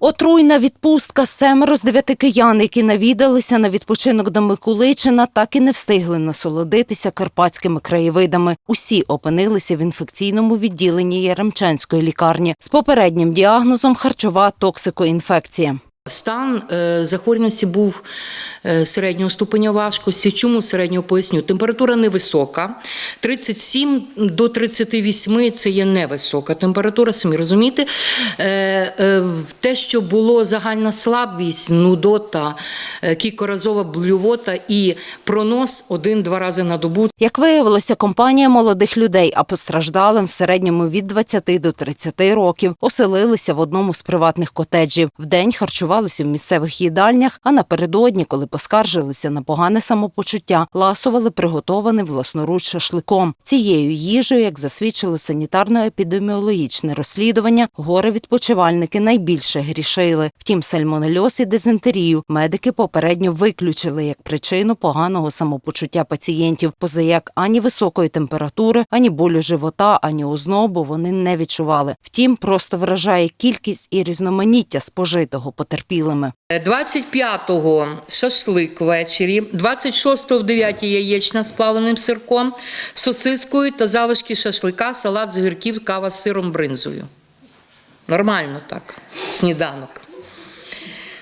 Отруйна відпустка семеро з дев'яти киян, які навідалися на відпочинок до Миколичина, так і не встигли насолодитися карпатськими краєвидами. Усі опинилися в інфекційному відділенні Яремченської лікарні з попереднім діагнозом харчова токсикоінфекція. Стан е, захворюваності був е, середнього ступеня важкості. Чому середнього поясню? Температура невисока. 37 до 38 – це є невисока температура, самі розумієте. Е, те, що було загальна слабість, нудота, кількоразова блювота і пронос один-два рази на добу. Як виявилося, компанія молодих людей, а постраждалим в середньому від 20 до 30 років, оселилися в одному з приватних котеджів. Вдень харчувалися в місцевих їдальнях, а напередодні, коли поскаржилися на погане самопочуття, ласували приготованим власноруч шашликом. Цією їжею, як засвідчило санітарно-епідеміологічне розслідування, горе відпочивальники найбільше грішили. Втім, сальмонельоз і дизентерію медики попередньо виключили як причину поганого самопочуття пацієнтів, позаяк ані високої температури, ані болю живота, ані ознобу вони не відчували. Втім, просто вражає кількість і різноманіття спожитого потерпілими. 25-го шашлик ввечері, 26-го в 9 яєчня з плавленим сирком, сосискою та залишки шашлика, салат з гірків, кава з сиром бринзою. Нормально так. Сніданок.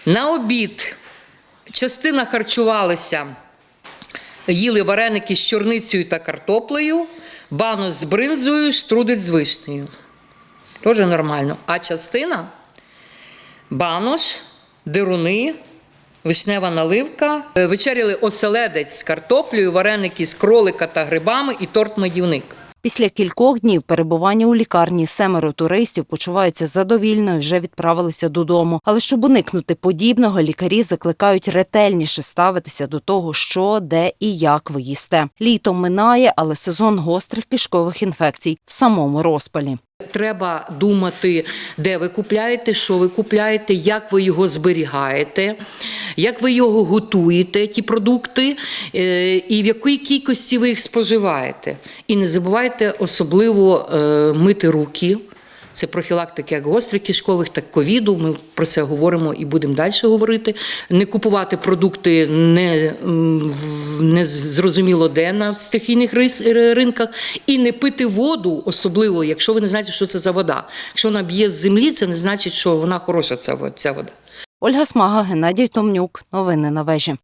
На обід частина харчувалася, їли вареники з чорницею та картоплею, банос з бринзою, штрудець з вишнею. Теж нормально. А частина банош, дируни, вишнева наливка. Е, Вечеряли оселедець з картоплею, вареники з кролика та грибами і торт-медівник. Після кількох днів перебування у лікарні семеро туристів почуваються задовільно і вже відправилися додому. Але щоб уникнути подібного, лікарі закликають ретельніше ставитися до того, що, де і як ви їсте. Літо минає, але сезон гострих кишкових інфекцій в самому розпалі. Треба думати, де ви купляєте, що ви купляєте, як ви його зберігаєте, як ви його готуєте, ті продукти, е, і в якій кількості ви їх споживаєте. І не забувайте особливо е, мити руки. Це профілактика як гострих кишкових, так ковіду. Ми про це говоримо і будемо далі говорити. Не купувати продукти не, не зрозуміло де на стихійних ринках, і не пити воду, особливо, якщо ви не знаєте, що це за вода. Якщо вона б'є з землі, це не значить, що вона хороша, ця вода. Ольга Смага, Геннадій Томнюк. Новини на вежі.